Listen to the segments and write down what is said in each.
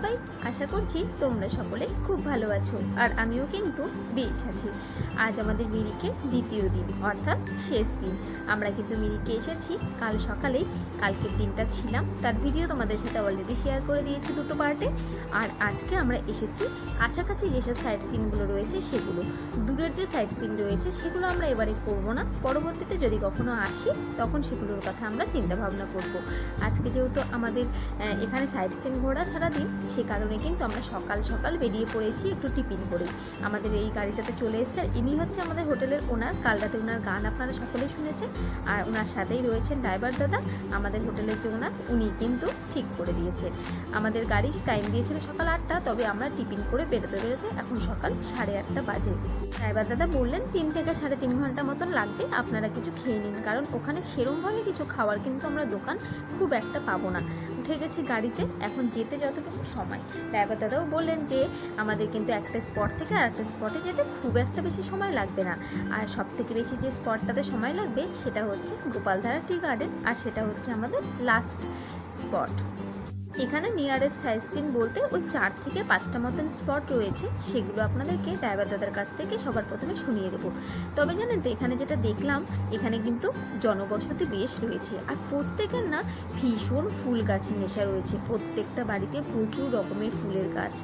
সবাই আশা করছি তোমরা সকলে খুব ভালো আছো। আর আমিও কিন্তু বেশ আছি। আজ আমাদের মিরিকে দ্বিতীয় দিন, অর্থাৎ শেষ দিন। আমরা কিন্তু মিরিকে এসেছি, কাল সকালেই। কালকের দিনটা ছিলাম, তার ভিডিও তোমাদের সাথে অলরেডি শেয়ার করে দিয়েছি দুটো পার্টে আর আজকে আমরা এসেছি, কাছাকাছি যেসব সাইট সিনগুলো রয়েছে সেগুলো। দূরের যে সাইট সিন রয়েছে সেগুলো আমরা এবারে করব না। পরবর্তীতে যদি কখনো আসি, তখন সেগুলোর কথা আমরা চিন্তা ভাবনা করব। আজকে যেহেতু আমাদের এখানে সাইট সিন ঘোরা সারাদিন, সে কারণে কিন্তু আমরা সকাল সকাল বেরিয়ে পড়েছি একটু টিফিন করে। আমাদের এই গাড়িটাতে চলে এসছে। ইনি হচ্ছে আমাদের হোটেলের ওনার। কাল রাতে ওনার গান আপনারা সকলেই শুনেছেন। আর ওনার সাথেই রয়েছেন ড্রাইভার দাদা। আমাদের হোটেলের যে ওনার, উনি কিন্তু ঠিক করে দিয়েছে। আমাদের গাড়ি টাইম দিয়েছিল সকাল আটটা, তবে আমরা টিফিন করে বেরোতে বেরোতে এখন সকাল সাড়ে আটটা বাজে। ড্রাইভার দাদা বললেন, তিন থেকে সাড়ে তিন ঘণ্টা মতন লাগবে। আপনারা কিছু খেয়ে নিন। কারণ ওখানে সেরমভাবে কিছু খাওয়ার কিন্তু আমরা দোকান খুব একটা পাবো না। উঠে গেছি গাড়িতে। এখন যেতে যতটুকু সময়। ড্রাইভার দাদাও বললেন যে, আমাদের কিন্তু একটা স্পট থেকে আর একটা স্পটে যেতে খুব একটা বেশি সময় লাগবে না। আর সব থেকে বেশি যে স্পটটাতে সময় লাগবে, সেটা হচ্ছে গোপালধারা টি গার্ডেন আর সেটা হচ্ছে আমাদের লাস্ট স্পট এখানে নিয়ারেস্ট সাইজ সিন বলতে ওই চার থেকে পাঁচটা মতন স্পট রয়েছে, সেগুলো আপনাদেরকে ড্রাইভার দাদার কাছ থেকে সবার প্রথমে শুনিয়ে দেবো। তবে জানেন তো, এখানে যেটা দেখলাম, এখানে কিন্তু জনবসতি বেশ রয়েছে। আর প্রত্যেকের না ভীষণ ফুল গাছের নেশা রয়েছে। প্রত্যেকটা বাড়িতে প্রচুর রকমের ফুলের গাছ।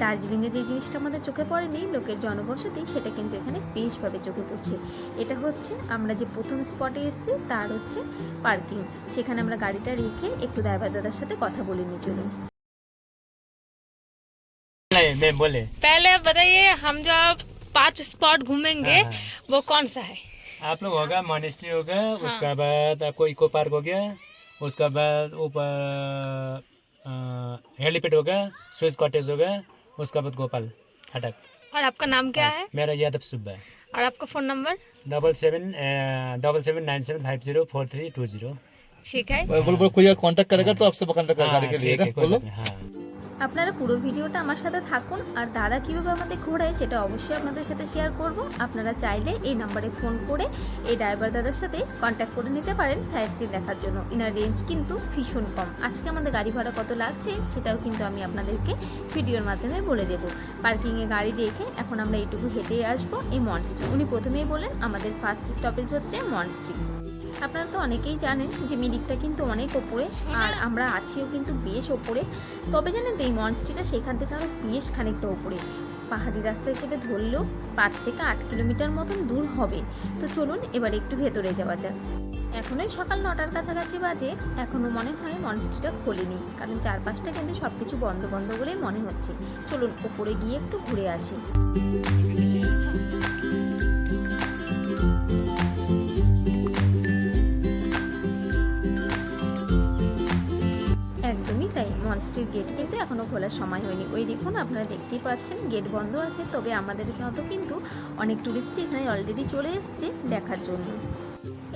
দার্জিলিংয়ে যে জিনিসটা আমাদের চোখে পড়েনি, লোকের জনবসতি, সেটা কিন্তু এখানে বেশভাবে চোখে পড়ছে। এটা হচ্ছে আমরা যে প্রথম স্পটে এসেছি, তার হচ্ছে পার্কিং সেখানে আমরা গাড়িটা রেখে একটু ড্রাইভার দাদার সাথে কথা বলে निकले नहीं बोले। पहले आप बताइए हम जो आप पाँच स्पॉट घूमेंगे हाँ, हाँ। वो कौन सा है? आप लोग होगा मोनेस्ट्री हो गया हाँ। उसका बाद आपको इको पार्क हो गया उसका बाद ऊपर हेलीपेड होगा स्विस कॉटेज हो गया उसका बाद गोपाल हटक। और आपका नाम क्या हाँ, है मेरा यादव सुब्बा और आपका phone number double seven double seven nine seven five zero four three two zero ठीक है बोलो बोलो कोई कांटेक्ट करेगा तो आपसे कांटेक्ट करेगा गाड़ी के लिए ठीक है ना? कोई बोलो बात नहीं, हाँ আপনারা পুরো ভিডিওটা আমার সাথে থাকুন আর দাদা কীভাবে আমাদের ঘোরায় সেটা অবশ্যই আপনাদের সাথে শেয়ার করব আপনারা চাইলে এই নাম্বারে ফোন করে এই ড্রাইভার দাদার সাথে কন্ট্যাক্ট করে নিতে পারেন সাইড সিন দেখার জন্য ইনার রেঞ্জ কিন্তু ভীষণ কম আজকে আমাদের গাড়ি ভাড়া কত লাগছে সেটাও কিন্তু আমি আপনাদেরকে ভিডিওর মাধ্যমে বলে দেব পার্কিংয়ে গাড়ি রেখে এখন আমরা এইটুকু হেঁটে আসবো এই মনস্ট্রি উনি প্রথমেই বলেন আমাদের ফার্স্ট স্টপেজ হচ্ছে মনস্ট্রি আপনারা তো অনেকেই জানেন যে মিরিকটা কিন্তু অনেক ওপরে, আর আমরা আছিও কিন্তু বেশ ওপরে। তবে জানেন তো এই মনস্ট্রিটা সেখান থেকে আরও বেশ খানিকটা ওপরে। পাহাড়ি রাস্তা হিসেবে ধরলেও পাঁচ থেকে আট কিলোমিটার মতন দূর হবে। তো চলুন এবার একটু ভেতরে যাওয়া যাক। এখনোই সকাল নটার কাছাকাছি বাজে এখনও মনে হয় মনস্ট্রিটা খোলেনি, কারণ চারপাশটা কিন্তু সব কিছু বন্ধ বন্ধ বলেই মনে হচ্ছে। চলুন ওপরে গিয়ে একটু ঘুরে আসি। মনস্ট্রির গেট কিন্তু এখনও খোলার সময় হয়নি। ওই দেখুন, আপনারা দেখতেই পাচ্ছেন, গেট বন্ধ আছে, তবে আমাদের মতো কিন্তু অনেক টুরিস্টই এখানে অলরেডি চলে এসছে দেখার জন্য।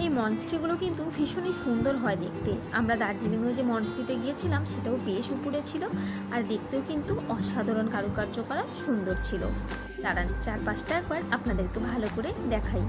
এই মঞ্চটিগুলো কিন্তু ভীষণই সুন্দর হয় দেখতে। আমরা দার্জিলিংয়ে যে মঞ্চটিতে গিয়েছিলাম, সেটাও বেশ উপরে ছিল, আর দেখতেও কিন্তু অসাধারণ কারুকার্য করা সুন্দর ছিল। দাঁড়ান, চারপাশটা একবার আপনাদেরকে ভালো করে দেখাই।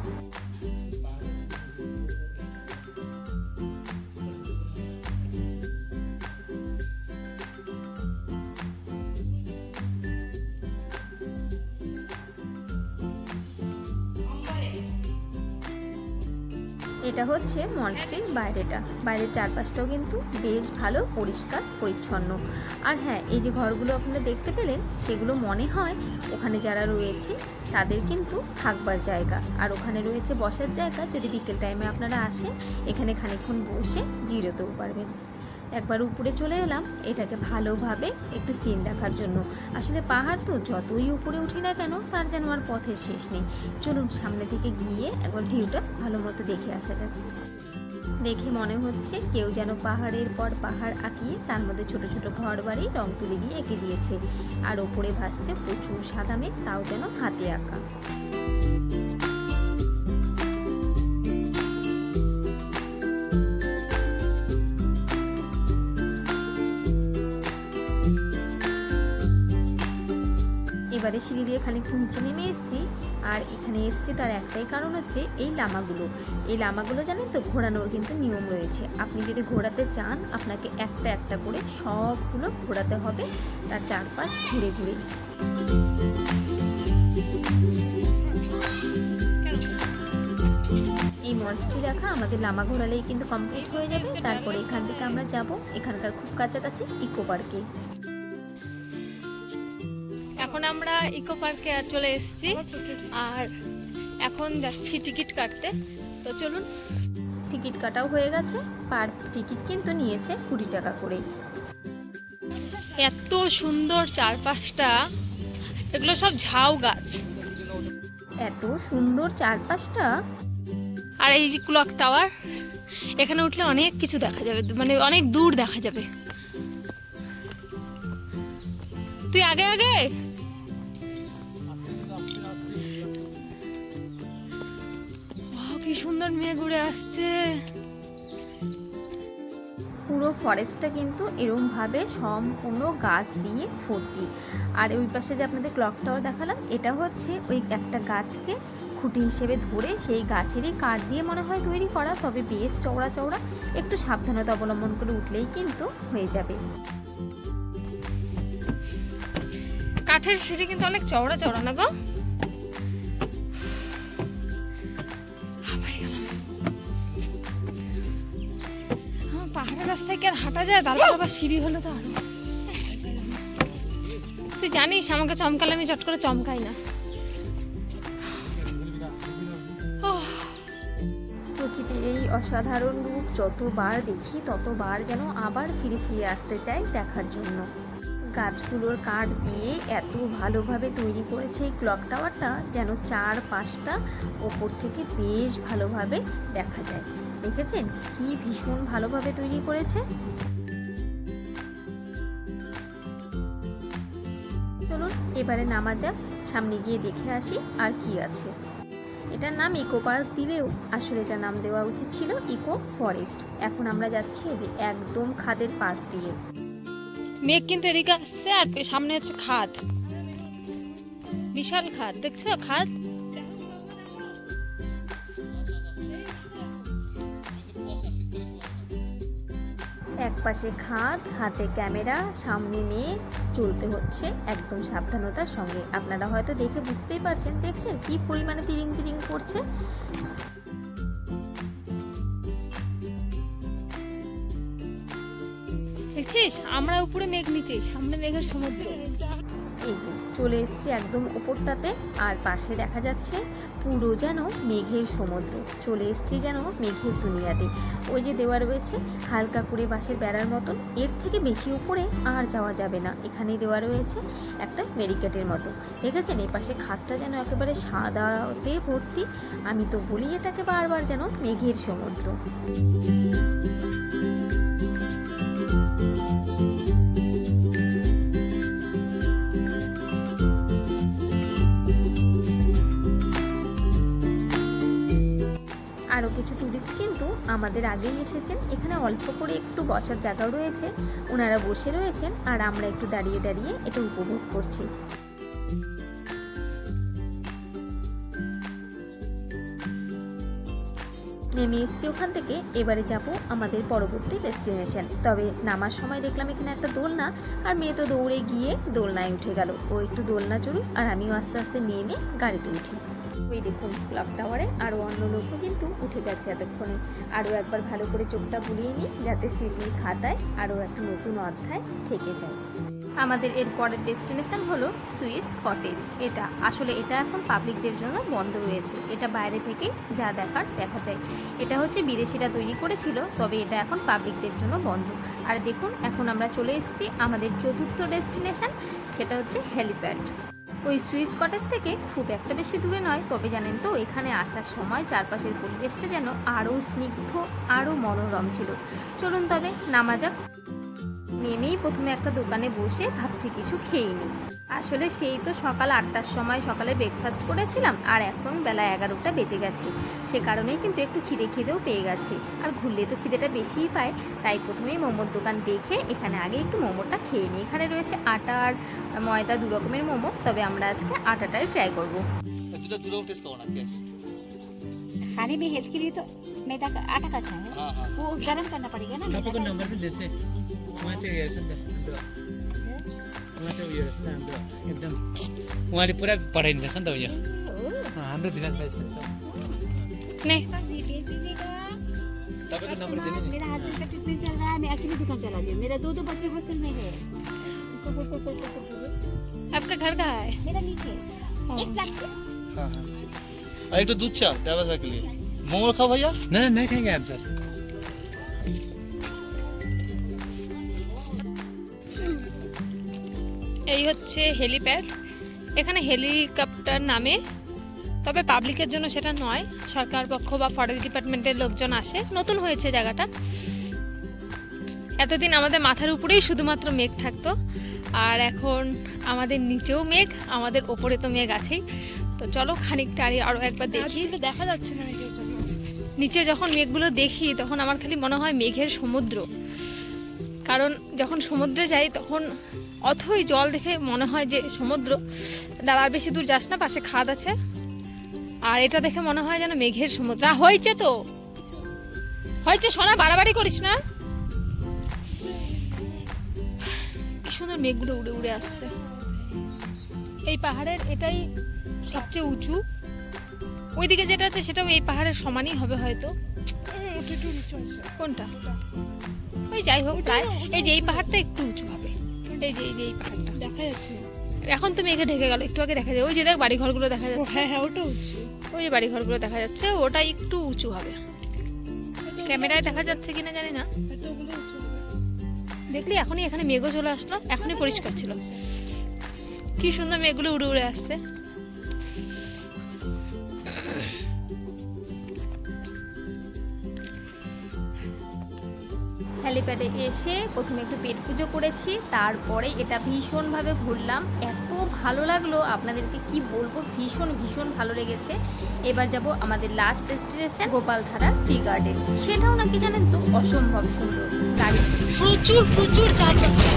এটা হচ্ছে মনস্ট্রির বাইরেটা। বাইরের চারপাশটাও কিন্তু বেশ ভালো, পরিষ্কার, পরিচ্ছন্ন। আর হ্যাঁ এই যে ঘরগুলো আপনারা দেখতে পেলেন, সেগুলো মনে হয় ওখানে যারা রয়েছে, তাদের কিন্তু থাকবার জায়গা। আর ওখানে রয়েছে বসার জায়গা, যদি বিকেল টাইমে আপনারা আসেন, এখানে খানিক্ষণ বসে জিরোতেও পারবেন। একবার উপরে চলে এলাম, এটাকে ভালোভাবে একটু সিন দেখার জন্য। আসলে পাহাড় তো যতই উপরে উঠি না কেন, তার যেন আর পথের শেষ নেই। চলুন সামনে থেকে গিয়ে একবার ভিউটা ভালো মতো দেখে আসা যাক। দেখে মনে হচ্ছে কেউ যেন পাহাড়ের পর পাহাড় আঁকিয়ে তার মধ্যে ছোট ছোট ঘর বাড়ি রং তুলে দিয়ে এঁকে দিয়েছে। আর ওপরে ভাসছে প্রচুর সাদা মেঘ, তাও যেন হাতে আঁকা। এবারে সিঁড়ি দিয়ে খানিকটা নিচে নেমে এসেছি। আর এখানে এসছি তার একটাই কারণ হচ্ছে এই লামাগুলো। এই লামাগুলো জানেন তো, ঘোরানোর কিন্তু নিয়ম রয়েছে। আপনি যদি ঘোরাতে চান, আপনাকে একটা একটা করে সবগুলো ঘোরাতে হবে। তার চারপাশ ঘুরে ঘুরে। এই মঞ্চটি দেখা আমাদের লামা ঘোরালেই কিন্তু কমপ্লিট হয়ে যাবে। তারপরে এখান থেকে আমরা যাব। এখানকার খুব কাছাকাছি ইকো পার্কে আমরা ইকো পার্কে চলে এসেছি। আর এখন যাচ্ছি টিকিট কাটতে। তো চলুন। টিকিট কাটাও হয়ে গেছে। পার টিকিট কিন্তু নিয়েছে কুড়ি টাকা করে এত সুন্দর চারপাশটা। এগুলো সব ঝাউ গাছ। এত সুন্দর চারপাশটা। আর এই যে ক্লক টাওয়ার এখানে উঠলে অনেক কিছু দেখা যাবে। মানে অনেক দূর দেখা যাবে। তুই আগে আগে? সুন্দর মেঘ উড়ে আসছে। পুরো ফরেস্টটা কিন্তু এরমভাবে সম্পূর্ণ গাছ দিয়ে ভর্তি। আর ওই পাশে যে আপনাদের ক্লক টাওয়ার দেখালাম এটা হচ্ছে ওই একটা গাছকে খুঁটি হিসেবে ধরে সেই গাছেরই কাঠ দিয়ে মনে হয় তৈরি করা তবে বেশ চওড়া চওড়া একটু সাবধানতা অবলম্বন করে উঠলেই কিন্তু হয়ে যাবে। কাঠের সিঁড়ি কিন্তু অনেক চওড়া চওড়া না গো? রাস্তায় কি আর হাঁটা যায়? তারপর আবার সিঁড়ি হলো তো আরও। তুই জানিস, আমাকে চমকালে আমি চট করে চমকাই না। প্রকৃতির এই অসাধারণ রূপ যতবার দেখি, ততবার যেন আবার ফিরে ফিরে আসতে চাই দেখার জন্য। গাছগুলোর কাঠ দিয়ে এত ভালোভাবে তৈরি করেছে এই ক্লক টাওয়ারটা, যেন চার পাঁচটা ওপর থেকে বেশ ভালোভাবে দেখা যায়। দেখেছেন? কি ভীষণ ভালোভাবে তৈরি করেছে। চলুন, এবারে নামা যাক, সামনে গিয়ে দেখে আসি আর কি আছে। এটার নাম ইকো পার্ক দিলেও আসলে এটার নাম দেওয়া উচিত ছিল ইকো ফরেস্ট। এখন আমরা যাচ্ছি যে একদম খাদের পাশ দিয়ে। মেঘ কিন্তু এদিকে আসছে আর সামনে হচ্ছে খাদ। বিশাল খাদ, দেখছ খাদ? এক পাশে খাদ হাতে ক্যামেরা সামনে মেয়ে চলতে হচ্ছে একদম সাবধানতার সঙ্গে। আপনারা হয়তো দেখে বুঝতেই পারছেন দেখছেন কি পরিমাণে তিরিং তিরিং করছে? দেখছিস? আমরা উপরে মেঘ নিচে সামনে মেঘের সমুদ্র। এই যে চলে এসছে একদম ওপরটাতে আর পাশে দেখা যাচ্ছে পুরো যেন মেঘের সমুদ্র। চলে এসছি যেন মেঘের দুনিয়াতে। ওই যে দেওয়া রয়েছে, হালকা করে বাঁশের বেড়ার মতন। এর থেকে বেশি উপরে আর যাওয়া যাবে না। এখানেই দেওয়া রয়েছে একটা ব্যারিকেডের মতো। দেখেছেন? এই পাশে খাতটা যেন একেবারে সাদাতে ভর্তি। আমি তো বলি এটাকে বারবার যেন মেঘের সমুদ্র। আরও কিছু ট্যুরিস্ট কিন্তু আমাদের আগেই এসেছেন। এখানে অল্প করে একটু বসার জায়গাও রয়েছে। ওনারা বসে রয়েছেন আর আমরা একটু দাঁড়িয়ে দাঁড়িয়ে এটা উপভোগ করছি। নেমে এসছি ওখান থেকে। এবারে যাব আমাদের পরবর্তী ডেস্টিনেশন তবে নামার সময় দেখলাম এখানে একটা দোলনা, আর মেয়ে তো দৌড়ে গিয়ে দোলনায় উঠে গেল। ও একটু দোলনা চড়ুক, আর আমিও আস্তে আস্তে নেমে গাড়িতে উঠি। ওই দেখুন ক্লক টাওয়ারে আরও অন্য লোকও কিন্তু উঠে গেছে এতক্ষণে। আরও একবার ভালো করে চোখটা বুলিয়ে নিই, যাতে স্মৃতির খাতায় আরও একটা নতুন অধ্যায় থেকে যায়। আমাদের এর পরের ডেস্টিনেশন হলো সুইস কটেজ। এটা, আসলে এটা এখন পাবলিকদের জন্য বন্ধ রয়েছে। এটা বাইরে থেকে যা দেখার দেখা যায়। এটা হচ্ছে বিদেশিরা তৈরি করেছিল, তবে এটা এখন পাবলিকদের জন্য বন্ধ। আর দেখুন, এখন আমরা চলে এসেছি আমাদের চতুর্থ ডেস্টিনেশন, সেটা হচ্ছে হেলিপ্যাড। ওই সুইস কটেজ থেকে খুব একটা বেশি দূরে নয়, তবে জানেন তো, এখানে আসার সময় চারপাশের পরিবেশটা যেন আরও স্নিগ্ধ, আরও মনোরম ছিল। চলুন তবে নামা যাক। নেমেই প্রথমে একটা দোকানে বসে ভাবছি কিছু খেয়ে নিই আসলে সেই তো সকাল আটটার সময় সকালে ব্রেকফাস্ট করেছিলাম আর এখন বেলা এগারোটা বেজে গেছে সে কারণেই কিন্তু একটু খিদে খিদেও পেয়ে গেছে আর ঘুরলে তো খিদেটা বেশিই পায় তাই প্রথমেই মোমোর দোকান দেখে এখানে আগে একটু মোমোটা খেয়ে নিই এখানে রয়েছে আটা আর ময়দা দু রকমের মোমো তবে আমরা আজকে আটাটাই ট্রাই করব दूसरा दूसरा टेस्ट करो ना क्या खाने में हेल्थ के लिए तो मैदा का आटा का अच्छा है हाँ हाँ वो गर्म करना पड़ेगा ना उहाँचाहिँ हेर्छ नि त अन्त उहाँ चाहिँ उयो रहेछ नि त हाम्रो एकदम उहाँले पुरा पठाइदिँदैछ नि त उयो हाम्रो दिमाग छ आपका घर कहाँ है? मेरा नीचे। एक प्लाट हाँ हाँ। और एक तो दूध चाह के लिए। मोमो खाओ भैया नहीं नहीं खाएँगे हम सर। এই হচ্ছে হেলিপ্যাড এখানে হেলিকপ্টার নামে তবে পাবলিকের জন্য সেটা নয় সরকার পক্ষ বা ফরেস্ট ডিপার্টমেন্টের লোকজন আসে। নতুন হয়েছে জায়গাটা। এতদিন আমাদের মাথার উপরেই শুধুমাত্র মেঘ থাকতো আর এখন আমাদের নিচেও মেঘ আমাদের ওপরে তো মেঘ আছেই। তো চলো খানিকটা আরে আরও একবার দেখি। দেখা যাচ্ছে না নিচে যখন মেঘগুলো দেখি তখন আমার খালি মনে হয় মেঘের সমুদ্র। কারণ যখন সমুদ্রে যাই তখন অথই জল দেখে মনে হয় যে সমুদ্র। দাঁড়ার বেশি দূর যাস না পাশে খাদ আছে। আর এটা দেখে মনে হয় যেন মেঘের সমুদ্র। হয়েছে তো। হয়েছে সোনা বাড়াবাড়ি করিস না। কি সুন্দর মেঘগুলো উড়ে উড়ে আসছে। এই পাহাড়ের এটাই সবচেয়ে উঁচু। ওইদিকে যেটা আছে সেটাও এই পাহাড়ের সমানই হবে হয়তো। কোনটা? ওই যাই হোক প্রায়। এই যে এই পাহাড়টা একটু উঁচু হবে। এই যে এই যে এই পাহাড়টা দেখা যাচ্ছে এখন তো মেঘে ঢেকে গেল একটু আগে দেখা যায়। ওই যে দেখ বাড়ি ঘরগুলো দেখা যাচ্ছে। হ্যাঁ হ্যাঁ ওটা উঁচু। ওই যে বাড়ি ঘরগুলো দেখা যাচ্ছে ওটা একটু উঁচু হবে। ক্যামেরায় দেখা যাচ্ছে কিনা জানি না। দেখলি এখনই এখানে মেঘও চলে আসলো এখনই পরিষ্কার ছিল। কি সুন্দর মেঘগুলো উড়ে উড়ে আসছে। হ্যালিপ্যাডে এসে প্রথমে একটু পেট পুজো করেছি, তারপরে এটা ভীষণভাবে ঘুরলাম। এত ভালো লাগল আপনাদেরকে কি বলব, ভীষণ ভীষণ ভালো লেগেছে। এবার যাব আমাদের last destination Gopaldhara tea garden সেটাও নাকি জানেন তো অসম্ভব সুন্দর। গাড়ি প্রচুর প্রচুর চারপাশে।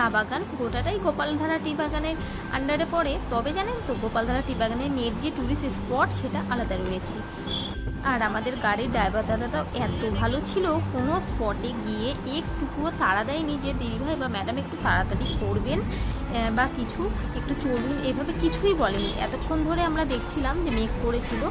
চা বাগান, গোটাটাই গোপালধারা টি বাগানের আন্ডারে পড়ে। তবে জানেন তো, গোপালধারা টি বাগানের মেয়ের যে ট্যুরিস্ট স্পট সেটা আলাদা রয়েছে। আর আমাদের গাড়ির ড্রাইভার দাদাটাও এত ভালো ছিল, কোনো স্পটে গিয়ে একটুকুও তাড়া দেয়নি যে দিদিভাই বা ম্যাডাম একটু তাড়াতাড়ি করবেন বা কিছু একটু চলুন। এভাবে কিছুই বলেনি। এতক্ষণ ধরে আমরা দেখছিলাম যে মেঘ পড়েছিল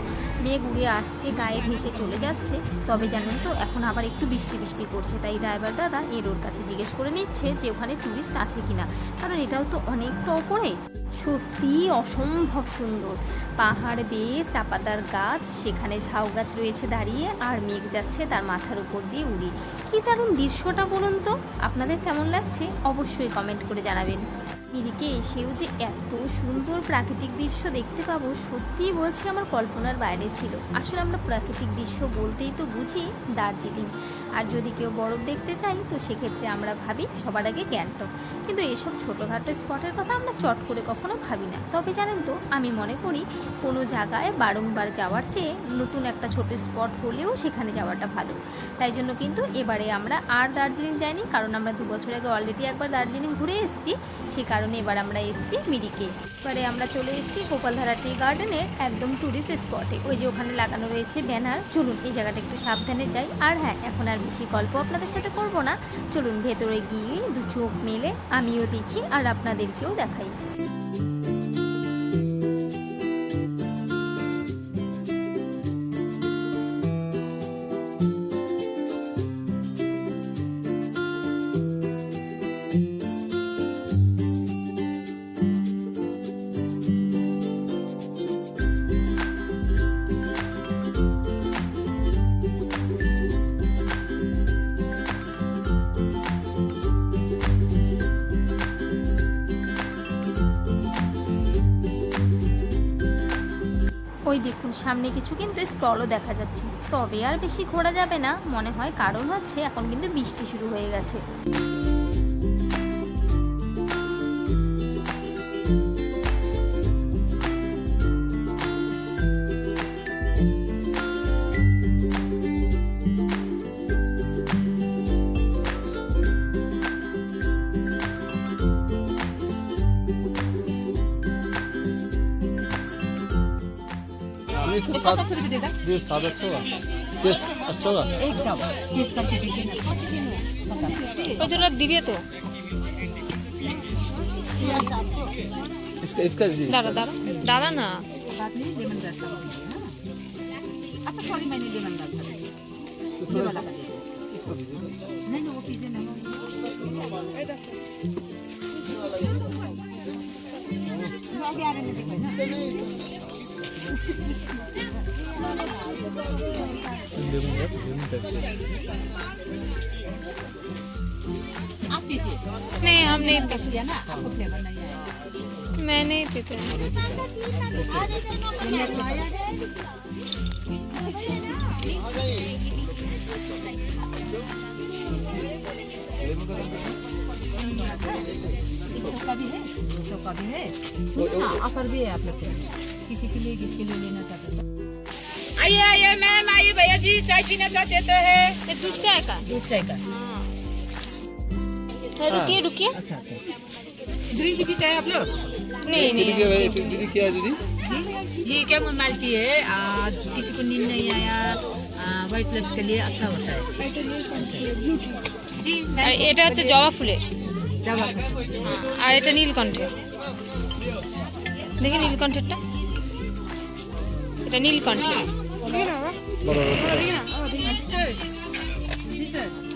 মেঘ উড়ে আসছে, গায়ে ভেসে চলে যাচ্ছে। তবে জানেন তো, এখন আবার একটু বৃষ্টি বৃষ্টি করছে। তাই ড্রাইভার দাদা এর ওর কাছে জিজ্ঞেস করে নিচ্ছে যে, ওখানে ট্যুরিস্ট আছে কিনা? কারণ এটাও তো অনেকটা ওপরে সত্যি অসম্ভব সুন্দর। পাহাড় বেয়ে চাপাতার গাছ, সেখানে ঝাউ গাছ রয়েছে দাঁড়িয়ে, আর মেঘ যাচ্ছে তার মাথার উপর দিয়ে উড়ি। কি দারুণ দৃশ্যটা বলুন তো? আপনাদের কেমন লাগছে? অবশ্যই কমেন্ট করে জানাবেন। মিরিকে এসেও যে এত সুন্দর প্রাকৃতিক দৃশ্য দেখতে পাবো, সত্যিই বলছি আমার কল্পনার বাইরে ছিল। আসলে আমরা প্রাকৃতিক দৃশ্য বলতেই তো বুঝি দার্জিলিং। আর যদি কেউ বরফ দেখতে চাই তো সেক্ষেত্রে আমরা ভাবি সবার আগে গ্যাংটক। কিন্তু এসব ছোটোখাটো স্পটের কথা আমরা চট করে কখনো ভাবি না। তবে জানেন তো, আমি মনে করি কোনো জায়গায় বারংবার যাওয়ার চেয়ে নতুন একটা ছোট স্পট হলেও সেখানে যাওয়াটা ভালো। তাই জন্য কিন্তু এবারে আমরা আর দার্জিলিং যাইনি, কারণ আমরা দু বছর আগে অলরেডি একবার দার্জিলিং ঘুরে এসেছি। সে কারণে এবার আমরা এসেছি মিরিকে। এবারে আমরা চলে এসেছি গোপালধারা টি গার্ডেনের একদম টুরিস্ট স্পটে ওই যে ওখানে লাগানো রয়েছে ব্যানার। চলুন, এই জায়গাটা একটু সাবধানে যাই। আর হ্যাঁ এখন আর বেশি গল্প আপনাদের সাথে করব না। চলুন, ভেতরে গিয়ে দু চোখ মেলে আমিও দেখি আর আপনাদেরকেও দেখাই। ওই দেখুন, সামনে কিছু কিন্তু স্টলও দেখা যাচ্ছে। তবে আর বেশি ঘোরা যাবে না, মনে হয় কারণ হচ্ছে এখন কিন্তু বৃষ্টি শুরু হয়ে গেছে। इसका साथ जी स्वाद अच्छा होगा। टेस्ट अच्छा होगा? एकदम। टेस्ट करके देखिए तो जरा दिव्य तो इसका इसका दादा दादा। दादा ना। लेमन रस अच्छा सॉरी मैंने लेमन रस तो ये वाला नहीं नहीं वो पीजिए ना। हाँ। मैं भी आ रहे हैं देखो ना। नहीं, हम नहीं लिया ना। आपको फ्लेवर नहीं आया मैं नहीं पीते सौ का भी है सौ का भी है। सुनो ना ऑफ़र भी है आप लोग। के लिए किसी के लिए गिफ्ट के लिए लेना चाहते हो तो आइए आइए मैम आइए भैया जी चाय पीना चाहते तो है ये दूध चाय का दूध चाय का है, रुकिए रुकिए अच्छा अच्छा ग्रीन टी पीते हैं आप लोग नहीं दीदी नहीं क्या है दीदी क्या है दीदी ये क्या मालती है आ, किसी को नींद नहीं आया वाइट प्लस के लिए अच्छा होता है जी আর এটা হচ্ছে জবা ফুলের जब आपको আর এটা নীলকণ্ঠের দেখি নীলকণ্ঠেরটা এটা নীলকণ্ঠের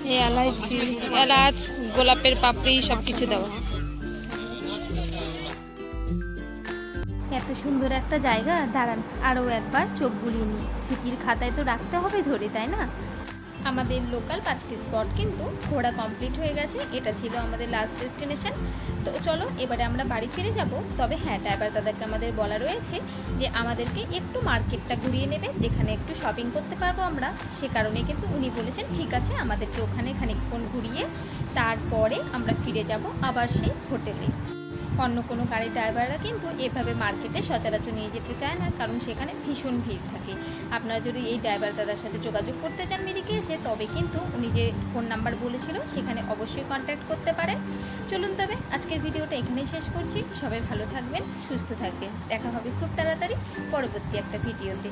এই এলাচি এলাচ গোলাপের পাপড়ি সব কিছু দেওয়া এত সুন্দর একটা জায়গা দাঁড়ান আরও একবার চোখ বুলিয়ে নিই। স্মৃতির খাতায় তো রাখতে হবে ধরে তাই না? আমাদের লোকাল পাঁচটি স্পট কিন্তু ঘোরা কমপ্লিট হয়ে গেছে। এটা ছিল আমাদের লাস্ট ডেস্টিনেশন তো চলো, এবারে আমরা বাড়ি ফিরে যাব। তবে হ্যাঁ ড্রাইভার দাদাকে আমাদের বলা রয়েছে যে আমাদেরকে একটু মার্কেটটা ঘুরিয়ে নেবে, যেখানে একটু শপিং করতে পারব আমরা। সে কারণে কিন্তু উনি বলেছেন, ঠিক আছে, আমাদেরকে ওখানে খানিকক্ষণ ঘুরিয়ে তারপরে আমরা ফিরে যাব আবার সেই হোটেলে অন্য কোনো গাড়ির ড্রাইভাররা কিন্তু এভাবে মার্কেটে সচরাচর নিয়ে যেতে চায় না, কারণ সেখানে ভীষণ ভিড় থাকে। আপনারা যদি এই ড্রাইভার দাদার সাথে যোগাযোগ করতে চান মিরিকে এসে তবে কিন্তু উনি যে ফোন নাম্বার বলেছিল, সেখানে অবশ্যই কন্ট্যাক্ট করতে পারেন। চলুন তবে আজকের ভিডিওটা এখানেই শেষ করছি। সবাই ভালো থাকবেন, সুস্থ থাকবেন। দেখা হবে খুব তাড়াতাড়ি পরবর্তী একটা ভিডিওতে।